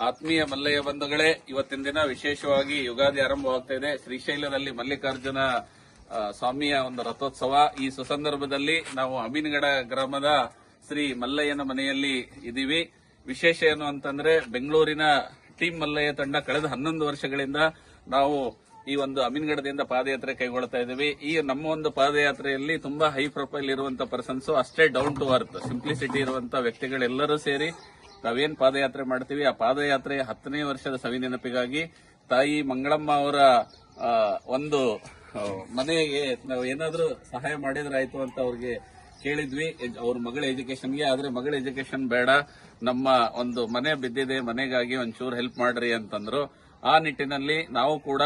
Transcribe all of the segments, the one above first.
ಆತ್ಮೀಯ ಮಲ್ಲಯ್ಯ ಬಂಧುಗಳೇ, ಇವತ್ತಿನ ದಿನ ವಿಶೇಷವಾಗಿ ಯುಗಾದಿ ಆರಂಭವಾಗ್ತಾ ಇದೆ. ಶ್ರೀಶೈಲದಲ್ಲಿ ಮಲ್ಲಿಕಾರ್ಜುನ ಸ್ವಾಮಿಯ ಒಂದು ರಥೋತ್ಸವ. ಈ ಸುಸಂದರ್ಭದಲ್ಲಿ ನಾವು ಅಮೀನ್ಗಡ ಗ್ರಾಮದ ಶ್ರೀ ಮಲ್ಲಯ್ಯನ ಮನೆಯಲ್ಲಿ ಇದೀವಿ. ವಿಶೇಷ ಏನು ಅಂತಂದ್ರೆ, ಬೆಂಗಳೂರಿನ ಟೀಮ್ ಮಲ್ಲಯ್ಯ ತಂಡ ಕಳೆದ ಹನ್ನೊಂದು ವರ್ಷಗಳಿಂದ ನಾವು ಈ ಒಂದು ಅಮೀನ್ಗಡದಿಂದ ಪಾದಯಾತ್ರೆ ಕೈಗೊಳ್ತಾ ಇದ್ದೀವಿ ಈ ನಮ್ಮ ಒಂದು ಪಾದಯಾತ್ರೆಯಲ್ಲಿ ತುಂಬಾ ಹೈ ಪ್ರೊಫೈಲ್ ಇರುವಂತಹ ಪರ್ಸನ್ಸ್ ಅಷ್ಟೇ ಡೌನ್ ಟು ಅರ್ತ್ ಸಿಂಪ್ಲಿಸಿಟಿ ಇರುವಂತಹ ವ್ಯಕ್ತಿಗಳೆಲ್ಲರೂ ಸೇರಿ ನಾವೇನ್ ಪಾದಯಾತ್ರೆ ಮಾಡ್ತೀವಿ? ಆ ಪಾದಯಾತ್ರೆ ಹತ್ತನೇ ವರ್ಷದ ಸವಿ ನೆನಪಿಗಾಗಿ ತಾಯಿ ಮಂಗಳಮ್ಮ ಅವರ ಒಂದು ಮನೆಗೆ ನಾವು ಏನಾದರೂ ಸಹಾಯ ಮಾಡಿದ್ರಾಯ್ತು ಅಂತ ಅವ್ರಿಗೆ ಕೇಳಿದ್ವಿ. ಅವ್ರ ಮಗಳ ಎಜುಕೇಶನ್ಗೆ ಆದ್ರೆ ಮಗಳ ಎಜುಕೇಶನ್ ಬೇಡ. ನಮ್ಮ ಒಂದು ಮನೆ ಬಿದ್ದಿದೆ, ಮನೆಗಾಗಿ ಒಂಚೂರು ಹೆಲ್ಪ್ ಮಾಡ್ರಿ ಅಂತಂದ್ರು. ಆ ನಿಟ್ಟಿನಲ್ಲಿ ನಾವು ಕೂಡ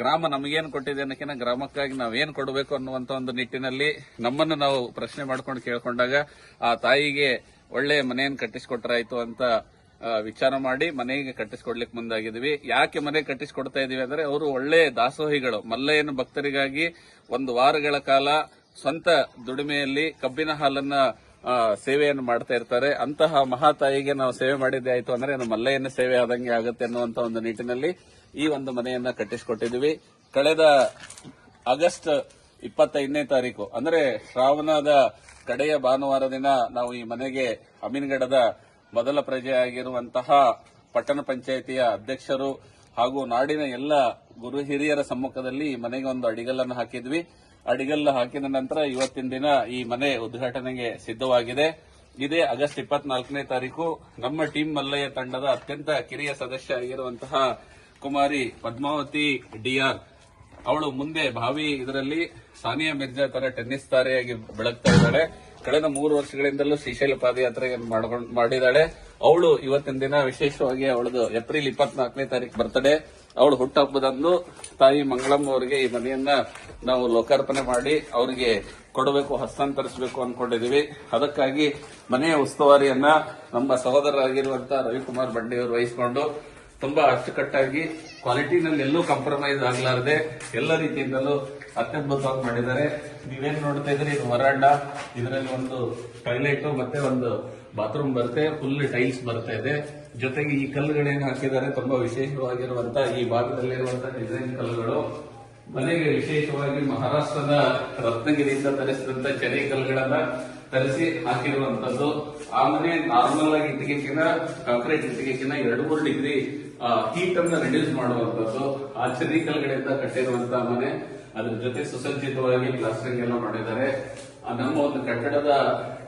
ಗ್ರಾಮ ನಮಗೇನು ಕೊಟ್ಟಿದೆ ಅನ್ನಕಿನ ಗ್ರಾಮಕ್ಕಾಗಿ ನಾವೇನು ಕೊಡಬೇಕು ಅನ್ನುವಂತ ಒಂದು ನಿಟ್ಟಿನಲ್ಲಿ ನಮ್ಮನ್ನು ನಾವು ಪ್ರಶ್ನೆ ಮಾಡ್ಕೊಂಡು ಕೇಳಿಕೊಂಡಾಗ ಆ ತಾಯಿಗೆ ಒಳ್ಳೆ ಮನೆಯನ್ನು ಕಟ್ಟಿಸ್ಕೊಟ್ರಾಯ್ತು ಅಂತ ವಿಚಾರ ಮಾಡಿ ಮನೆಗೆ ಕಟ್ಟಿಸ್ಕೊಡ್ಲಿಕ್ಕೆ ಮುಂದಾಗಿದ್ವಿ. ಯಾಕೆ ಮನೆ ಕಟ್ಟಿಸ್ಕೊಡ್ತಾ ಇದೀವಿ ಅಂದ್ರೆ ಅವರು ಒಳ್ಳೆ ದಾಸೋಹಿಗಳು. ಮಲ್ಲಯ್ಯನ ಭಕ್ತರಿಗಾಗಿ ಒಂದು ವಾರಗಳ ಕಾಲ ಸ್ವಂತ ದುಡಿಮೆಯಲ್ಲಿ ಕಬ್ಬಿನ ಹಾಲನ್ನ ಸೇವೆಯನ್ನು ಮಾಡ್ತಾ ಇರ್ತಾರೆ. ಅಂತಹ ಮಹಾತಾಯಿಗೆ ನಾವು ಸೇವೆ ಮಾಡಿದ್ದೆ ಆಯ್ತು ಅಂದ್ರೆ ನಮ್ಮ ಮಲ್ಲಯ್ಯನ ಸೇವೆ ಆದಂಗೆ ಆಗುತ್ತೆ ಅನ್ನುವಂತ ಒಂದು ನಿಟ್ಟಿನಲ್ಲಿ ಈ ಒಂದು ಮನೆಯನ್ನ ಕಟ್ಟಿಸ್ಕೊಟ್ಟಿದ್ವಿ. ಕಳೆದ ಆಗಸ್ಟ್ ಇಪ್ಪತ್ತೈದನೇ ತಾರೀಕು. ಅಂದ್ರೆ ಶ್ರಾವಣದ ಕಡೆಯ ಭಾನುವಾರ ದಿನ ನಾವು ಈ ಮನೆಗೆ ಅಮೀನ್ಗಡದ ಮೊದಲ ಪ್ರಜೆಯಾಗಿರುವಂತಹ ಪಟ್ಟಣ ಪಂಚಾಯಿತಿಯ ಅಧ್ಯಕ್ಷರು ಹಾಗೂ ನಾಡಿನ ಎಲ್ಲ ಗುರು ಹಿರಿಯರ ಸಮ್ಮುಖದಲ್ಲಿ ಈ ಮನೆಗೆ ಒಂದು ಅಡಿಗಲ್ಲನ್ನು ಹಾಕಿದ್ವಿ. ಅಡಿಗಲ್ಲ ಹಾಕಿದ ನಂತರ ಇವತ್ತಿನ ದಿನ ಈ ಮನೆ ಉದ್ಘಾಟನೆಗೆ ಸಿದ್ಧವಾಗಿದೆ. ಇದೇ ಆಗಸ್ಟ್ ಇಪ್ಪತ್ನಾಲ್ಕನೇ ತಾರೀಕು ನಮ್ಮ ಟೀಮ್ ಮಲ್ಲಯ್ಯ ತಂಡದ ಅತ್ಯಂತ ಕಿರಿಯ ಸದಸ್ಯ ಆಗಿರುವಂತಹ ಕುಮಾರಿ ಪದ್ಮಾವತಿ ಡಿಆರ್ ಅವಳು ಮುಂದೆ ಭಾವಿ ಇದರಲ್ಲಿ ಸಾನಿಯಾ ಮಿರ್ಜಾ ತರ ಟೆನ್ನಿಸ್ ತಾರೆಯಾಗಿ ಬೆಳಗ್ತಾ ಇದ್ದಾಳೆ. ಕಳೆದ ಮೂರು ವರ್ಷಗಳಿಂದಲೂ ಶ್ರೀಶೈಲ ಪಾದಯಾತ್ರೆ ಮಾಡ್ಕೊಂಡು ಮಾಡಿದಾಳೆ ಅವಳು ಇವತ್ತಿನ ದಿನ ವಿಶೇಷವಾಗಿ ಅವಳದು ಏಪ್ರಿಲ್ ಇಪ್ಪತ್ನಾಲ್ಕನೇ ತಾರೀಕು ಬರ್ತಡೆ. ಅವಳು ಹುಟ್ಟಹಬ್ಬದಂದು ತಾಯಿ ಮಂಗಳಮ್ಮ ಅವರಿಗೆ ಈ ಮನೆಯನ್ನ ನಾವು ಲೋಕಾರ್ಪಣೆ ಮಾಡಿ ಅವರಿಗೆ ಕೊಡಬೇಕು, ಹಸ್ತಾಂತರಿಸಬೇಕು ಅನ್ಕೊಂಡಿದೀವಿ ಅದಕ್ಕಾಗಿ ಮನೆಯ ಉಸ್ತುವಾರಿಯನ್ನ ನಮ್ಮ ಸಹೋದರರಾಗಿರುವಂತಹ ರವಿಕುಮಾರ್ ಬಂಡಿಯವರು ವಹಿಸಿಕೊಂಡು ತುಂಬಾ ಅಚ್ಚುಕಟ್ಟಾಗಿ ಕ್ವಾಲಿಟಿನಲ್ಲಿ ಎಲ್ಲೂ ಕಾಂಪ್ರಮೈಸ್ ಆಗ್ಲಾರದೆ ಎಲ್ಲ ರೀತಿಯಿಂದಲೂ ಅತ್ಯದ್ಭುತವಾಗಿ ಮಾಡಿದ್ದಾರೆ. ನೀವೇನ್ ನೋಡ್ತಾ ಇದ್ರಿ ಇದು ಮರಾಂಡ ಇದರಲ್ಲಿ ಒಂದು ಟಾಯ್ಲೆಟ್ ಮತ್ತೆ ಒಂದು ಬಾತ್ರೂಮ್ ಬರುತ್ತೆ. ಫುಲ್ ಟೈಲ್ಸ್ ಬರ್ತಾ ಇದೆ ಜೊತೆಗೆ ಈ ಕಲ್ಲುಗಳೇನು ಹಾಕಿದ್ದಾರೆ? ತುಂಬಾ ವಿಶೇಷವಾಗಿರುವಂತಹ ಈ ಭಾಗದಲ್ಲಿರುವಂತಹ ಡಿಸೈನ್ ಕಲ್ಲುಗಳು. ಮನೆಗೆ ವಿಶೇಷವಾಗಿ ಮಹಾರಾಷ್ಟ್ರದ ರತ್ನಗಿರಿಯಿಂದ ತರಿಸಿದಂತ ಕಲ್ಲುಗಳನ್ನ ತರಿಸಿ ಹಾಕಿರುವಂತದ್ದು. ಆ ಮನೆ ನಾರ್ಮಲ್ ಆಗಿ ಇಟ್ಟಿಗೆಕಿನ ಕಾಂಕ್ರೀಟ್ ಇಟ್ಟಿಗೆಕಿನ ಎರಡು ಮೂರು ಡಿಗ್ರಿ ಹೀಟ್ ಅನ್ನ ರಿಡ್ಯೂಸ್ ಮಾಡುವಂತದ್ದು. ಆ ಕಲ್ಲುಗಳಿಂದ ಕಟ್ಟಿರುವಂತಹ ಮನೆ. ಅದ್ರ ಜೊತೆ ಸುಸಜ್ಜಿತವಾಗಿ ಪ್ಲಾಸ್ಟರಿಂಗ್ ಎಲ್ಲ ಮಾಡಿದ್ದಾರೆ. ನಮ್ಮ ಒಂದು ಕಟ್ಟಡದ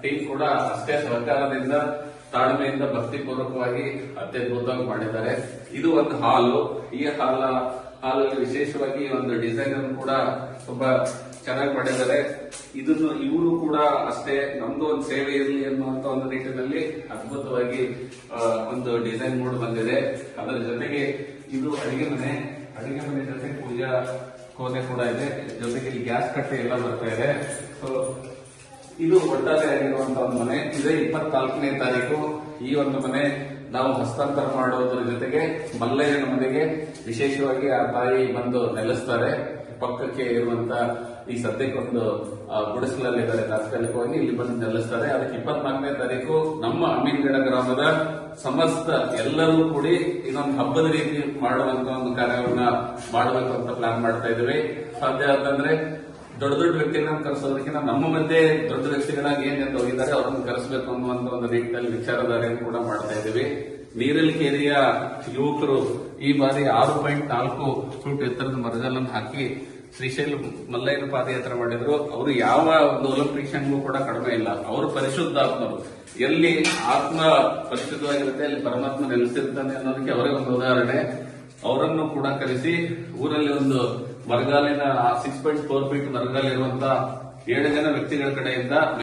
ಟೀಮ್ ಕೂಡ ಅಷ್ಟೇ ಸಹಕಾರದಿಂದ ತಾಳ್ಮೆಯಿಂದ ಭಕ್ತಿಪೂರ್ವಕವಾಗಿ ಅತ್ಯದ್ಭುತವಾಗಿ ಮಾಡಿದ್ದಾರೆ. ಇದು ಒಂದು ಹಾಲು. ಈ ಹಾಲ ಹಾಲಲ್ಲಿ ವಿಶೇಷವಾಗಿ ಒಂದು ಡಿಸೈನ್ ಅನ್ನು ಕೂಡ ತುಂಬಾ ಚೆನ್ನಾಗಿ ಮಾಡಿದ್ದಾರೆ. ಇದನ್ನು ಇವರು ಕೂಡ ಅಷ್ಟೇ ನಮ್ದು ಒಂದು ಸೇವೆ ಇರಲಿ ಅನ್ನುವಂತ ಒಂದು ನಿಟ್ಟಿನಲ್ಲಿ ಅದ್ಭುತವಾಗಿ ಒಂದು ಡಿಸೈನ್ ಮೂಡ್ ಬಂದಿದೆ. ಅದರ ಜೊತೆಗೆ ಇದು ಅಡಿಗೆ ಮನೆ ಅಡಿಗೆ ಮನೆ ಜೊತೆ ಪೂಜಾ ಕೋಣೆ ಕೂಡ ಇದೆ. ಜೊತೆಗೆ ಗ್ಯಾಸ್ ಕಟ್ಟೆ ಎಲ್ಲ ಬರ್ತಾ ಇದೆ. ಸೊ ಇದು ಒಟ್ಟಾರೆ ಆಗಿರುವಂತಹ ಒಂದು ಮನೆ. ಇದೇ ಇಪ್ಪತ್ನಾಲ್ಕನೇ ತಾರೀಕು. ಈ ಒಂದು ಮನೆ ನಾವು ಹಸ್ತಾಂತರ ಮಾಡುವುದರ ಜೊತೆಗೆ ಮಲ್ಲಯ್ಯನ ಮನೆಗೆ ವಿಶೇಷವಾಗಿ ಆ ತಾಯಿ ಬಂದು ನೆಲೆಸ್ತಾರೆ. ಪಕ್ಕಕ್ಕೆ ಇರುವಂತ ಈ ಸದ್ಯಕ್ಕೊಂದು ಗುಡಿಸಲಲ್ಲಿದ್ದಾರೆ ತಾತ್ಕಾಲಿಕವಾಗಿ ಇಲ್ಲಿ ಬಂದು ನೆಲೆಸ್ತಾರೆ. ಅದಕ್ಕೆ ಇಪ್ಪತ್ನಾಲ್ಕನೇ ತಾರೀಕು ನಮ್ಮ ಅಮೀನ್ಗಡ ಗ್ರಾಮದ ಸಮಸ್ತ ಎಲ್ಲರೂ ಕೂಡಿ ಇದೊಂದು ಹಬ್ಬದ ರೀತಿ ಮಾಡುವಂತ ಒಂದು ಕಾರ್ಯವನ್ನ ಮಾಡಬೇಕು ಅಂತ ಪ್ಲಾನ್ ಮಾಡ್ತಾ ಇದ್ದೀವಿ. ಸಾಧ್ಯ ಆದಂದ್ರೆ ದೊಡ್ಡ ದೊಡ್ಡ ವ್ಯಕ್ತಿಗಳನ್ನ ಕರೆಸೋದಕ್ಕಿಂತ ನಮ್ಮ ಮಧ್ಯೆ ದೊಡ್ಡ ವ್ಯಕ್ತಿಗಳಾಗಿ ಏನೇನು ಹೋಗಿದ್ದಾರೆ, ಅವರನ್ನು ಕರೆಸಬೇಕು ಅನ್ನುವಂತ ಒಂದು ರೀತಿಯಲ್ಲಿ ವಿಚಾರಧಾರೆಯನ್ನು ಕೂಡ ಮಾಡ್ತಾ ಇದ್ದೀವಿ. ನೀರಲ್ಕೆರೆಯ ಯುವಕರು ಈ ಬಾರಿ ಆರು ಪಾಯಿಂಟ್ ನಾಲ್ಕು ಫುಟ್ ಎತ್ತರದ ಮರಗಲ್ಲನ್ನು ಹಾಕಿ ಶ್ರೀಶೈಲ ಮಲ್ಲಯ್ಯನ ಪಾದಯಾತ್ರೆ ಮಾಡಿದ್ರು. ಅವರು ಯಾವ ಒಂದು ಒಲಿಂಪಿಕ್ಸ್ಗೂ ಕೂಡ ಕಡಿಮೆ ಇಲ್ಲ. ಅವರು ಪರಿಶುದ್ಧಾತ್ಮರು. ಎಲ್ಲಿ ಆತ್ಮ ಪರಿಶುದ್ಧವಾಗಿರುತ್ತೆ, ಅಲ್ಲಿ ಪರಮಾತ್ಮ ನೆಲೆಸಿರ್ತಾನೆ ಅನ್ನೋದಕ್ಕೆ ಅವರೇ ಒಂದು ಉದಾಹರಣೆ. ಅವರನ್ನು ಕೂಡ ಕರೆಸಿ, ಊರಲ್ಲಿ ಒಂದು ಮರಗಾಲಿನ ಸಿಕ್ಸ್ ಪಾಯಿಂಟ್ ಫೋರ್ ಫೀಟ್ ಮರಗಾಲಿರುವಂತಹ ಏಳು ಜನ ವ್ಯಕ್ತಿಗಳ ಕಡೆಯಿಂದ